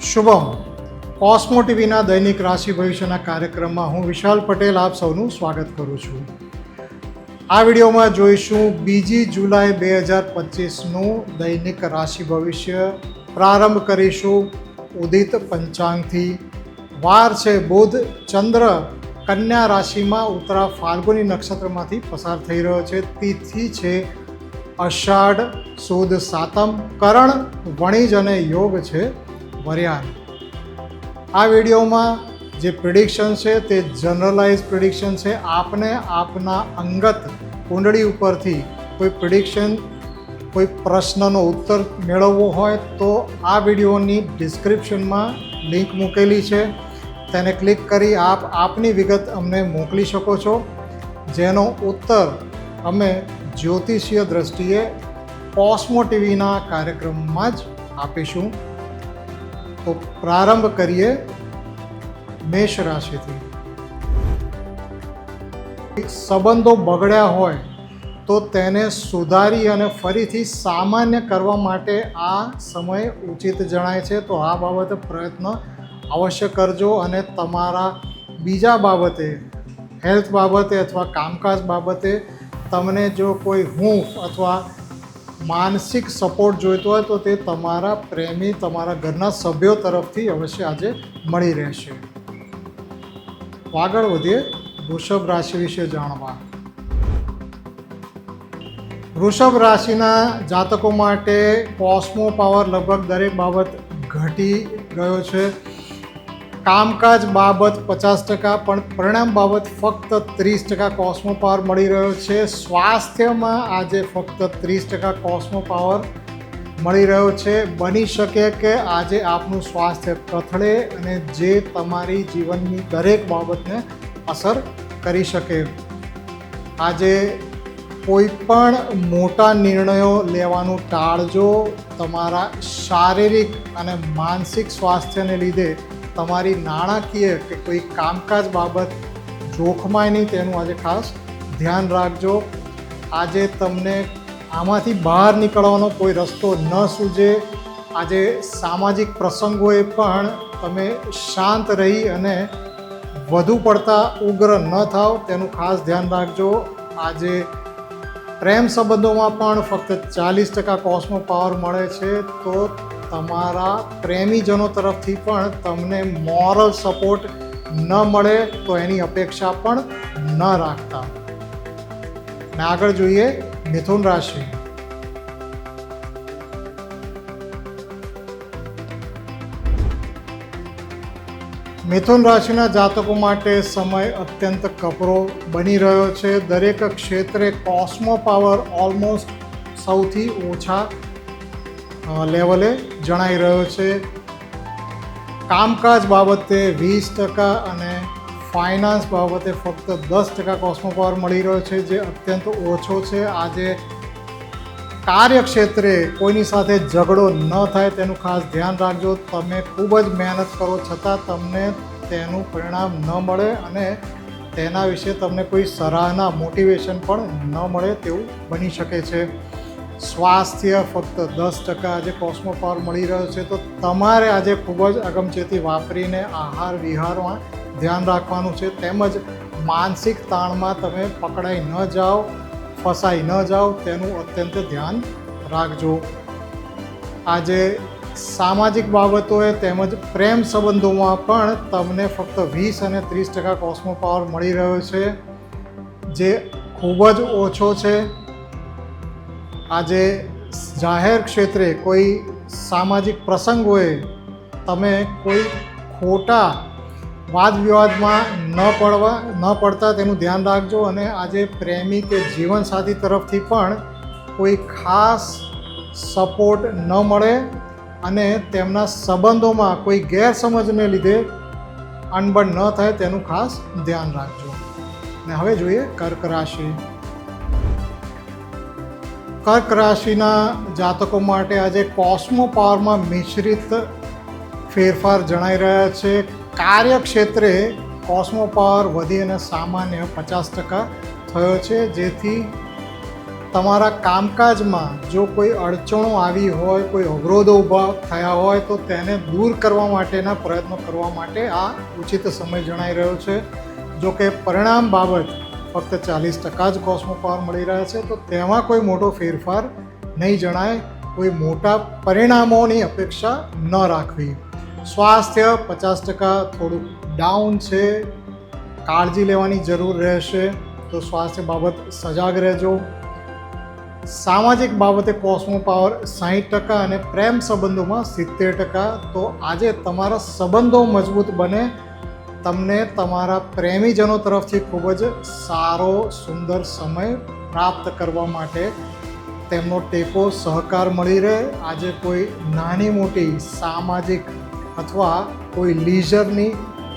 શુભમ. કોસ્મો ટીવીના દૈનિક રાશિ ભવિષ્યના કાર્યક્રમમાં હું વિશાલ પટેલ આપ સૌનું સ્વાગત કરું છું. આ વિડીયોમાં જોઈશું બીજી જુલાઈ બે હજાર પચીસનું દૈનિક રાશિ ભવિષ્ય. પ્રારંભ કરીશું ઉદિત પંચાંગથી. વાર છે બુધ, ચંદ્ર કન્યા રાશિમાં ઉત્તરા ફાલ્ગુની નક્ષત્રમાંથી પસાર થઈ રહ્યો છે. તિથિ છે અષાઢ, સુદ સાતમ, કરણ, વણિજ અને યોગ છે વરિયાન આ વિડીયોમાં જે પ્રિડિક્શન છે તે જનરલાઇઝ પ્રિડિક્શન છે. આપને આપના અંગત કુંડળી ઉપરથી કોઈ પ્રિડિક્શન કોઈ પ્રશ્નનો ઉત્તર મેળવવો હોય તો આ વિડીયોની ડિસ્ક્રિપ્શનમાં લિંક મૂકેલી છે. તેને ક્લિક કરી આપ આપની વિગત અમને મોકલી શકો છો. જેનો ઉત્તર અમે જ્યોતિષીય દ્રષ્ટિએ કોસ્મો ટીવીના કાર્યક્રમમાં જ આપીશું. તો પ્રારંભ કરીએ મેષ રાશિથી સંબંધો બગડ્યા હોય તો તેને સુધારી અને ફરીથી સામાન્ય કરવા માટે આ સમય ઉચિત જણાય છે તો આ બાબતે પ્રયત્ન અવશ્ય કરજો અને તમારા બીજા બાબતે હેલ્થ બાબતે અથવા કામકાજ બાબતે તમને જો કોઈ હૂંફ અથવા માનસિક સપોર્ટ જોઈતો હોય તો તે તમારા પ્રેમી, તમારા ઘરના સભ્યો તરફથી અવશ્ય આજે મળી રહેશે. આગળ વધીએ વૃષભ રાશિ વિશે જાણવા. વૃષભ રાશિના જાતકો માટે કોસ્મો પાવર લગભગ દરેક બાબત ઘટી ગયો છે. કામકાજ બાબત પચાસ ટકા, પણ પરિણામ બાબત ફક્ત ત્રીસ ટકા કોસ્મો પાવર મળી રહ્યો છે. સ્વાસ્થ્યમાં આજે ફક્ત ત્રીસ ટકા કોસ્મો પાવર મળી રહ્યો છે. બની શકે કે આજે આપનું સ્વાસ્થ્ય કથળે અને જે તમારી જીવનની દરેક બાબતને અસર કરી શકે. આજે કોઈ પણ મોટા નિર્ણયો લેવાનું ટાળજો. તમારા શારીરિક અને માનસિક સ્વાસ્થ્યને લીધે તમારી નાણાકીય કે કોઈ કામકાજ બાબત જોખમાય નહીં તેનું આજે ખાસ ધ્યાન રાખજો. આજે તમને આમાંથી બહાર નીકળવાનો કોઈ રસ્તો ન સૂજે. આજે સામાજિક પ્રસંગોએ પણ તમે શાંત રહી અને વધુ પડતા ઉગ્ર ન થાવ તેનું ખાસ ધ્યાન રાખજો. આજે પ્રેમ સંબંધોમાં પણ ફક્ત ચાલીસ ટકા કોસ્મો પાવર મળે છે. તો તમારા પ્રેમીજનો તરફથી પણ તમને મોરલ સપોર્ટ ન મળે તો એની અપેક્ષા પણ ન રાખતા. અને આગળ જોઈએ મિથુન રાશિ. મિથુન રાશિના જાતકો માટે સમય અત્યંત કપરો બની રહ્યો છે. દરેક ક્ષેત્રે કોસ્મો પાવર ઓલમોસ્ટ સૌથી ઓછા લેવલે જણાઈ રહ્યો છે. કામકાજ બાબતે વીસ ટકા અને ફાઇનાન્સ બાબતે ફક્ત દસ ટકા કોસ્મો પાવર મળી રહ્યો છે, જે અત્યંત ઓછો છે. આજે કાર્યક્ષેત્રે કોઈની સાથે ઝઘડો ન થાય તેનું ખાસ ધ્યાન રાખજો. તમે ખૂબ જ મહેનત કરો, છતાં તમને તેનું પરિણામ ન મળે અને તેના વિશે તમને કોઈ સરાહના, મોટિવેશન પણ ન મળે તેવું બની શકે છે. સ્વાસ્થ્ય ફક્ત દસ ટકા આજે કોસ્મો પાવર મળી રહ્યો છે. તો તમારે આજે ખૂબ જ અગમચેતી વાપરીને આહાર વિહારમાં ધ્યાન રાખવાનું છે. તેમજ માનસિક તાણમાં તમે પકડાઈ ન જાઓ, ફસાઈ ન જાઓ, તેનું અત્યંત ધ્યાન રાખજો. આજે સામાજિક બાબતોએ તેમજ પ્રેમ સંબંધોમાં પણ તમને ફક્ત વીસ અને ત્રીસ ટકા કોસ્મો પાવર મળી રહ્યો છે. જે ખૂબ જ ઓછો છે. આજે જાહેર ક્ષેત્રે કોઈ સામાજિક પ્રસંગોએ તમે કોઈ ખોટા વાદ વિવાદમાં ન પડવા, ન પડતા તેનું ધ્યાન રાખજો અને આજે પ્રેમી કે જીવનસાથી તરફથી પણ કોઈ ખાસ સપોર્ટ ન મળે અને તેમના સંબંધોમાં કોઈ ગેરસમજને લીધે અણબણ ન થાય તેનું ખાસ ધ્યાન રાખજો. ને હવે જોઈએ કર્ક રાશિ. કર્ક રાશિના જાતકો માટે આજે કોસ્મોપાવરમાં મિશ્રિત ફેરફાર જણાઈ રહ્યા છે. કાર્યક્ષેત્રે કોસ્મો પાવર વધી અને સામાન્ય પચાસ ટકા થયો છે. જેથી તમારા કામકાજમાં જો કોઈ અડચણો આવી હોય, કોઈ અવરોધો ઊભા થયા હોય, તો તેને દૂર કરવા માટેના પ્રયત્નો કરવા માટે આ ઉચિત સમય જણાઈ રહ્યો છે. જો કે પરિણામ બાબત ફક્ત ચાલીસ ટકા જ કોસ્મો પાવર મળી રહ્યા છે, તો તેમાં કોઈ મોટો ફેરફાર નહીં જણાય. કોઈ મોટા પરિણામોની અપેક્ષા ન રાખવી. સ્વાસ્થ્ય પચાસ ટકા થોડુંક ડાઉન છે, કાળજી લેવાની જરૂર રહેશે, તો સ્વાસ્થ્ય બાબત સજાગ રહેજો. સામાજિક બાબતે કોસ્મો પાવર સાહીઠ ટકા અને પ્રેમ સંબંધોમાં સિત્તેર ટકા, તો આજે તમારા સંબંધો મજબૂત બને. તમને તમારા પ્રેમીજનો તરફથી ખૂબ જ સારો, સુંદર સમય પ્રાપ્ત કરવા માટે તેમનો ટેકો સહકાર મળી રહે. આજે કોઈ નાની મોટી સામાજિક અથવા કોઈ લીઝરની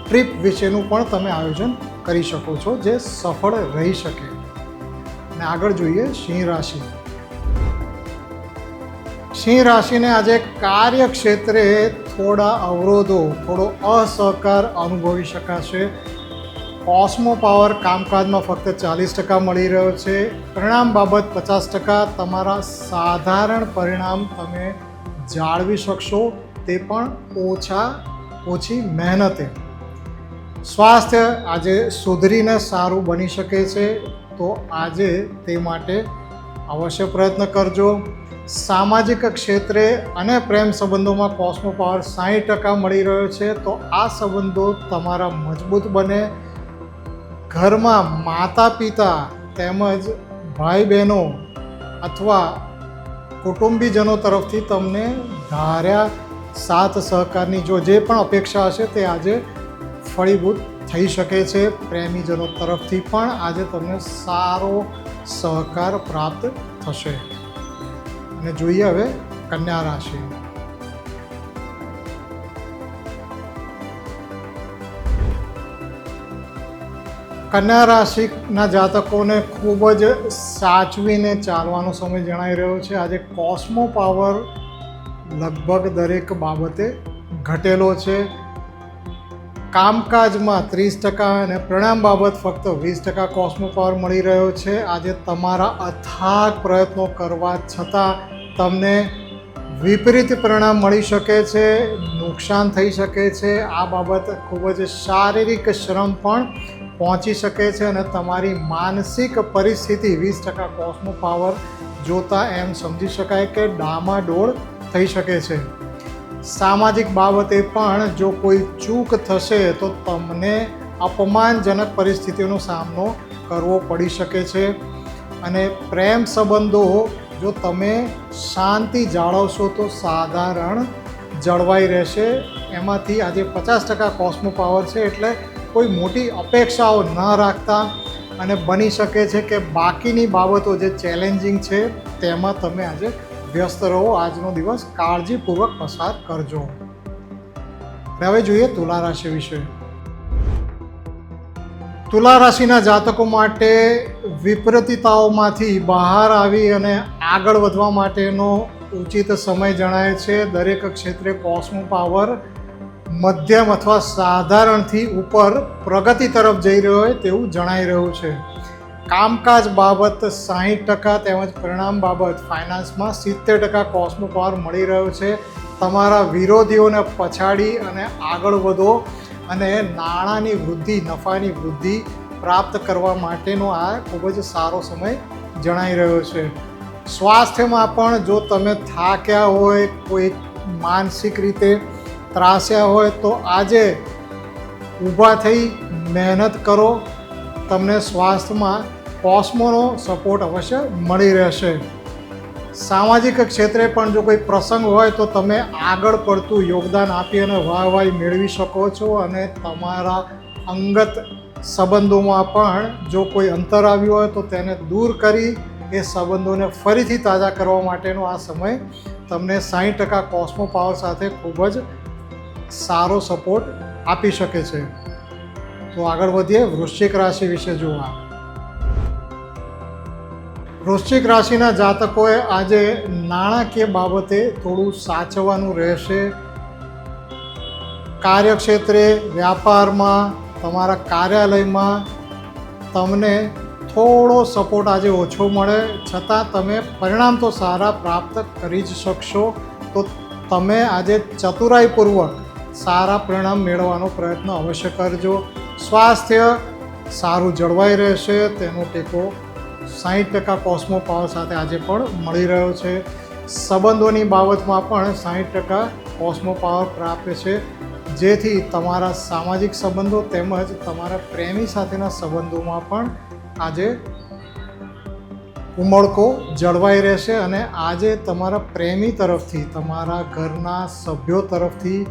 ટ્રીપ વિશેનું પણ તમે આયોજન કરી શકો છો જે સફળ રહી શકે. અને આગળ જોઈએ સિંહ રાશિ. સિંહ રાશિને આજે કાર્યક્ષેત્રે થોડા અવરોધો, થોડો અસહકાર અનુભવી શકાશે. કોસ્મો પાવર કામકાજમાં ફક્ત ચાલીસ ટકા મળી રહ્યો છે. પરિણામ બાબત પચાસ ટકા. તમારા સાધારણ પરિણામ તમે જાળવી શકશો. તે પણ ઓછા, ઓછી મહેનતે. સ્વાસ્થ્ય આજે સુધરીને સારું બની શકે છે. તો આજે તે માટે અવશ્ય પ્રયત્ન કરજો. સામાજિક ક્ષેત્રે અને પ્રેમ સંબંધોમાં કોસ્મો પાવર સાઠ ટકા મળી રહ્યો છે, તો આ સંબંધો તમારા મજબૂત બને. ઘરમાં માતા પિતા તેમજ ભાઈ બહેનો અથવા કુટુંબીજનો તરફથી તમને ધાર્યા સાથ સહકારની જો જે પણ અપેક્ષા હશે તે આજે ફળીભૂત થઈ શકે છે. પ્રેમીજનો તરફથી પણ આજે તમને સારો સહકાર પ્રાપ્ત થશે. અને જોઈએ હવે કન્યા રાશિ. કન્યા રાશિના જાતકોને ખૂબ જ સાચવીને ચાલવાનો સમય જણાઈ રહ્યો છે. આજે કોસ્મો પાવર લગભગ દરેક બાબતે ઘટેલો છે. કામકાજમાં ત્રીસ ટકા અને પરિણામ બાબત ફક્ત વીસ ટકા કોસ્મો પાવર મળી રહ્યો છે. આજે તમારા અથાગ પ્રયત્નો કરવા છતાં તમને વિપરીત પરિણામ મળી શકે છે, નુકસાન થઈ શકે છે. આ બાબત ખૂબ જ શારીરિક શ્રમ પણ પહોંચી શકે છે અને તમારી માનસિક પરિસ્થિતિ વીસ ટકા કોસ્મો પાવર જોતા એમ સમજી શકાય કે ડામાડોળ થઈ શકે છે. સામાજિક બાબતે પણ જો કોઈ ચૂક થશે તો તમને અપમાનજનક પરિસ્થિતિઓનો સામનો કરવો પડી શકે છે. અને પ્રેમ સંબંધો જો તમે શાંતિ જાળવશો તો સાધારણ જળવાઈ રહેશે. એમાંથી આજે પચાસ ટકા કોસ્મો પાવર છે એટલે કોઈ મોટી અપેક્ષાઓ ન રાખતા અને બની શકે છે કે બાકીની બાબતો જે ચેલેન્જિંગ છે તેમાં તમે આજે વ્યસ્ત રહો, આજનો દિવસ કાળજીપૂર્વક પસાર કરજો. હવે જોઈએ તુલા રાશિ વિશે. તુલા રાશિના જાતકો માટે વિપરીતતાઓમાંથી બહાર આવી અને આગળ વધવા માટેનો ઉચિત સમય જણાય છે. દરેક ક્ષેત્રે કોસ્મો પાવર મધ્યમ અથવા સાધારણથી ઉપર પ્રગતિ તરફ જઈ રહ્યો હોય તેવું જણાઈ રહ્યું છે. કામકાજ બાબત સાહીઠ ટકા તેમજ પરિણામ બાબત ફાઇનાન્સમાં સિત્તેર ટકા કોસ્મો પાવર મળી રહ્યો છે. તમારા વિરોધીઓને પછાડી અને આગળ વધો અને નાણાંની વૃદ્ધિ, નફાની વૃદ્ધિ પ્રાપ્ત કરવા માટેનો આ ખૂબ જ સારો સમય જણાઈ રહ્યો છે. સ્વાસ્થ્યમાં પણ જો તમે થાક્યા હોય, કોઈ માનસિક રીતે ત્રાસ્યા હોય, તો આજે ઊભા થઈ મહેનત કરો. તમને સ્વાસ્થ્યમાં કોસ્મોનો સપોર્ટ અવશ્ય મળી રહેશે. સામાજિક ક્ષેત્રે પણ જો કોઈ પ્રસંગ હોય તો તમે આગળ પડતું યોગદાન આપી અને વાહવાહી મેળવી શકો છો અને તમારા અંગત સંબંધોમાં પણ જો કોઈ અંતર આવ્યું હોય તો તેને દૂર કરી એ સંબંધોને ફરીથી તાજા કરવા માટેનો આ સમય તમને સાઠ ટકા કોસ્મો પાવર સાથે ખૂબ જ સારો સપોર્ટ આપી શકે છે. તો આગળ વધીએ, વૃશ્ચિક રાશિ વિશે જોવા. વૃશ્ચિક રાશિના જાતકોએ આજે નાણાકીય બાબતે થોડું સાચવવાનું રહેશે. કાર્યક્ષેત્રે, વ્યાપારમાં, તમારા કાર્યાલયમાં તમને થોડો સપોર્ટ આજે ઓછો મળે. છતાં તમે પરિણામ તો સારા પ્રાપ્ત કરી જ શકશો. તો તમે આજે ચતુરાઈપૂર્વક સારા પરિણામ મેળવવાનો પ્રયત્ન અવશ્ય કરજો. સ્વાસ્થ્ય સારું જળવાઈ રહેશે, તેનો ટેકો સાહીઠ ટકા કોસ્મો પાવર સાથે આજે પણ મળી રહ્યો છે. સંબંધોની બાબતમાં પણ સાહીઠ ટકા કોસ્મો પાવર પ્રાપ્ય છે. જેથી તમારા સામાજિક સંબંધો તેમજ તમારા પ્રેમી સાથેના સંબંધોમાં પણ આજે ઉમળકો જળવાઈ રહેશે અને આજે તમારા પ્રેમી તરફથી, તમારા ઘરના સભ્યો તરફથી,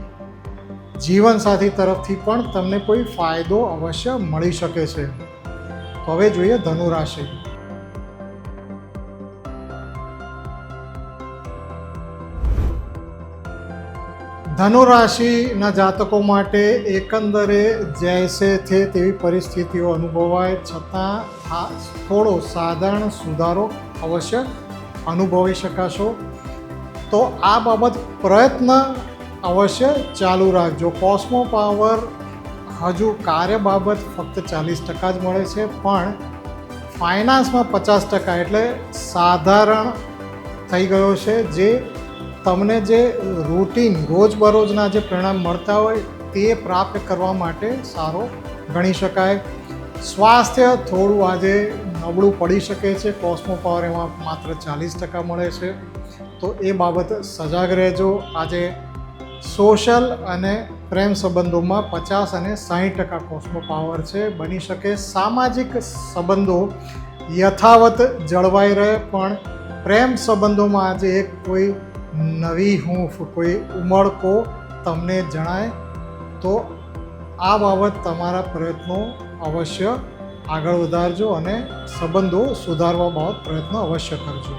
જીવનસાથી તરફથી પણ તમને કોઈ ફાયદો અવશ્ય મળી શકે છે. હવે જોઈએ ધનુ રાશિ ધનુ રાશિના જાતકો માટે એકંદરે જૈસે છે તેવી પરિસ્થિતિઓ અનુભવાય, છતાં થોડો સાધારણ સુધારો અવશ્ય અનુભવી શકાશો. તો આ બાબત પ્રયત્ન અવશ્ય ચાલુ રાખજો. કોસ્મો પાવર હજુ કાર્ય બાબત ફક્ત ચાલીસ ટકા જ મળે છે, પણ ફાઇનાન્સમાં પચાસ ટકા એટલે સાધારણ થઈ ગયો છે, જે તમને જે રૂટીન રોજબરોજના જે પરિણામ મળતા હોય તે પ્રાપ્ત કરવા માટે સારો ગણી શકાય. સ્વાસ્થ્ય થોડું આજે નબળું પડી શકે છે. કોસ્મો પાવર એમાં માત્ર ચાલીસ ટકા મળે છે. તો એ બાબત સજાગ રહેજો. આજે સોશિયલ અને પ્રેમ સંબંધોમાં પચાસ અને સાહીઠ ટકા કોસ્મો પાવર છે. બની શકે સામાજિક સંબંધો યથાવત જળવાઈ રહે, પણ પ્રેમ સંબંધોમાં આજે એક કોઈ નવી હૂંફ કોઈ ઉમળકો તમને જણાય, તો આ બાબત તમારા પ્રયત્નો અવશ્ય આગળ વધારજો અને સંબંધો સુધારવા બાબત પ્રયત્નો અવશ્ય કરજો.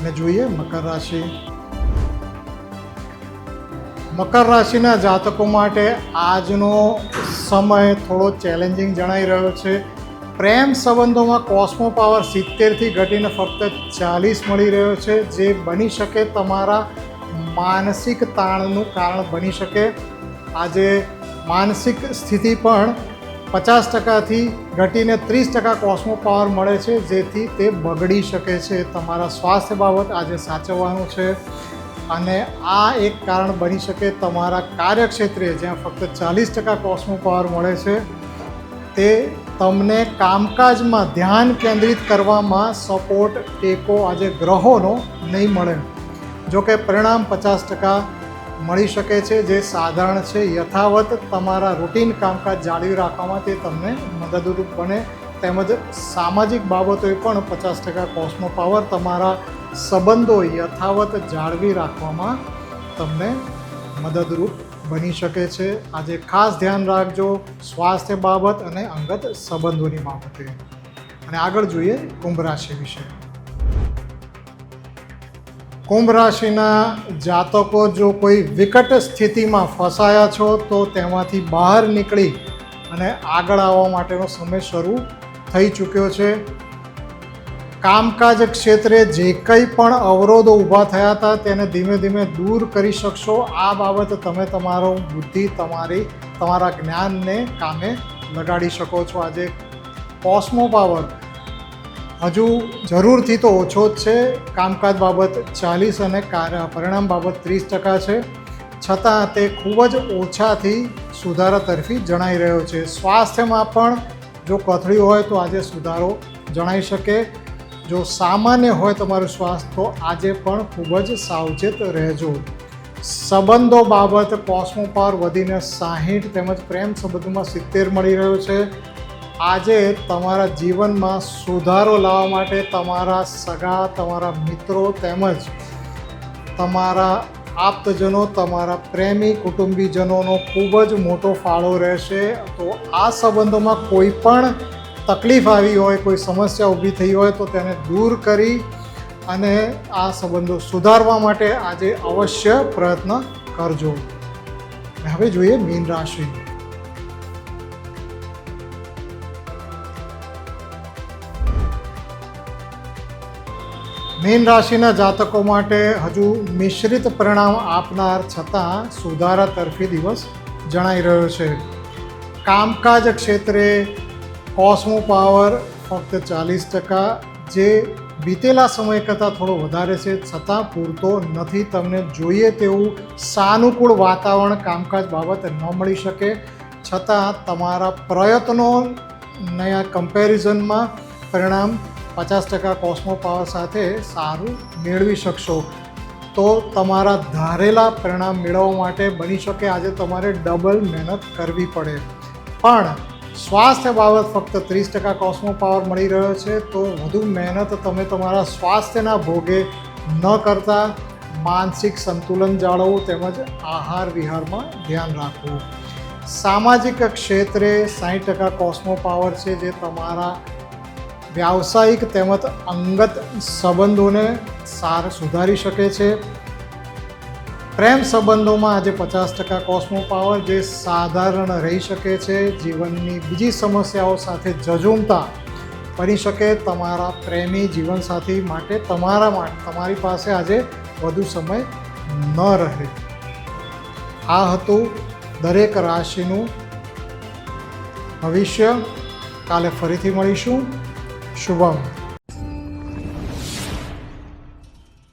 અને જોઈએ મકર રાશિ. મકર રાશિના જાતકો માટે આજનો સમય થોડો ચેલેન્જિંગ જણાઈ રહ્યો છે. પ્રેમ સંબંધોમાં કોસ્મો પાવર સિત્તેરથી ઘટીને ફક્ત ચાલીસ મળી રહ્યો છે. જે બની શકે તમારા માનસિક તાણનું કારણ બની શકે. આજે માનસિક સ્થિતિ પણ પચાસ ટકાથી ઘટીને ત્રીસ ટકા કોસ્મો પાવર મળે છે, જેથી તે બગડી શકે છે. તમારા સ્વાસ્થ્ય બાબત આજે સાચવવાનું છે. અને આ એક કારણ બની શકે તમારા કાર્યક્ષેત્રે, જ્યાં ફક્ત ચાલીસ ટકા કોસ્મો પાવર મળે છે. તે તમને કામકાજમાં ધ્યાન કેન્દ્રિત કરવામાં સપોર્ટ ટેકો આજે ગ્રહોનો નહીં મળે. જો કે પરિણામ પચાસ ટકા મળી શકે છે, જે સાધારણ છે. યથાવત તમારા રૂટીન કામકાજ જાળવી રાખવામાં તે તમને મદદરૂપ બને. તેમજ સામાજિક બાબતોએ પણ પચાસ ટકા કોસ્મો પાવર તમારા સંબંધો યથાવત જાળવી રાખવામાં તમને મદદરૂપ બની શકે છે. આજે ખાસ ધ્યાન રાખજો સ્વાસ્થ્ય બાબત અને અંગત સંબંધોની બાબતે. અને આગળ જોઈએ કુંભ રાશિ વિશે. કુંભ રાશિના જાતકો જો કોઈ વિકટ સ્થિતિમાં ફસાયા છો, તો તેમાંથી બહાર નીકળી અને આગળ આવવા માટેનો સમય શરૂ થઈ ચૂક્યો છે. કામકાજ ક્ષેત્રે જે કંઈ પણ અવરોધો ઊભા થયા હતા, તેને ધીમે ધીમે દૂર કરી શકશો. આ બાબત તમે તમારો બુદ્ધિ, તમારી, તમારા જ્ઞાનને કામે લગાડી શકો છો. આજે કોસ્મો પાવર હજુ જરૂરથી તો ઓછો જ છે. કામકાજ બાબત ચાલીસ અને પરિણામ બાબત ત્રીસ ટકા છે. છતાં તે ખૂબ જ ઓછાથી સુધારા તરફી જણાઈ રહ્યો છે. સ્વાસ્થ્યમાં પણ જો કથળી હોય તો આજે સુધારો જણાઈ શકે. જો સામાન્ય હોય તમારું સ્વાસ્થ્ય તો આજે પણ ખૂબ જ સાવચેત રહેજો. સંબંધો બાબત કોસ્મો પાવર વધીને સાહીઠ તેમજ પ્રેમ સંબંધોમાં સિત્તેર મળી રહ્યો છે. આજે તમારા જીવનમાં સુધારો લાવવા માટે તમારા સગા, તમારા મિત્રો તેમજ તમારા આપ્તજનો, તમારા પ્રેમી કુટુંબીજનોનો ખૂબ જ મોટો ફાળો રહેશે. તો આ સંબંધોમાં કોઈ પણ તકલીફ આવી હોય, કોઈ સમસ્યા ઊભી થઈ હોય, તો તેને દૂર કરી અને આ સંબંધો સુધારવા માટે આજે અવશ્ય પ્રયત્ન કરજો. હવે જોઈએ મીન રાશિ. મીન રાશિના જાતકો માટે હજુ મિશ્રિત પરિણામ આપનાર છતાં સુધારા તરફી દિવસ જણાઈ રહ્યો છે. કામકાજ ક્ષેત્રે કોસ્મો પાવર ફક્ત ચાલીસ ટકા જે બીતેલા સમય કરતાં થોડો વધારે છે, છતાં પૂરતો નથી. તમને જોઈએ તેવું સાનુકૂળ વાતાવરણ કામકાજ બાબતે ન મળી શકે. છતાં તમારા પ્રયત્નો નયા કમ્પેરિઝનમાં પરિણામ પચાસ ટકા કોસ્મો પાવર સાથે સારું મેળવી શકશો. તો તમારા ધારેલા પરિણામ મેળવવા માટે બની શકે. આજે તમારે ડબલ મહેનત કરવી પડે. પણ સ્વાસ્થ્ય બાબત ફક્ત ત્રીસ ટકા કોસ્મો પાવર મળી રહ્યો છે, તો વધુ મહેનત તમે તમારા સ્વાસ્થ્યના ભોગે ન કરતા માનસિક સંતુલન જાળવવું તેમજ આહાર વિહારમાં ધ્યાન રાખવું. સામાજિક ક્ષેત્રે સાઠ ટકા કોસ્મો પાવર છે, જે તમારા વ્યાવસાયિક તેમજ અંગત સંબંધોને સાર સુધારી શકે છે. પ્રેમ સંબંધોમાં આજે પચાસ ટકા કોસ્મો પાવર જે સાધારણ રહી શકે છે, જીવનની બીજી સમસ્યાઓ સાથે જજુમતા બની શકે તમારા પ્રેમી જીવનસાથી માટે તમારા માટે તમારી પાસે આજે વધુ સમય ન રહે. આ હતું દરેક રાશિનું ભવિષ્ય. કાલે ફરીથી મળીશું. શુભમ.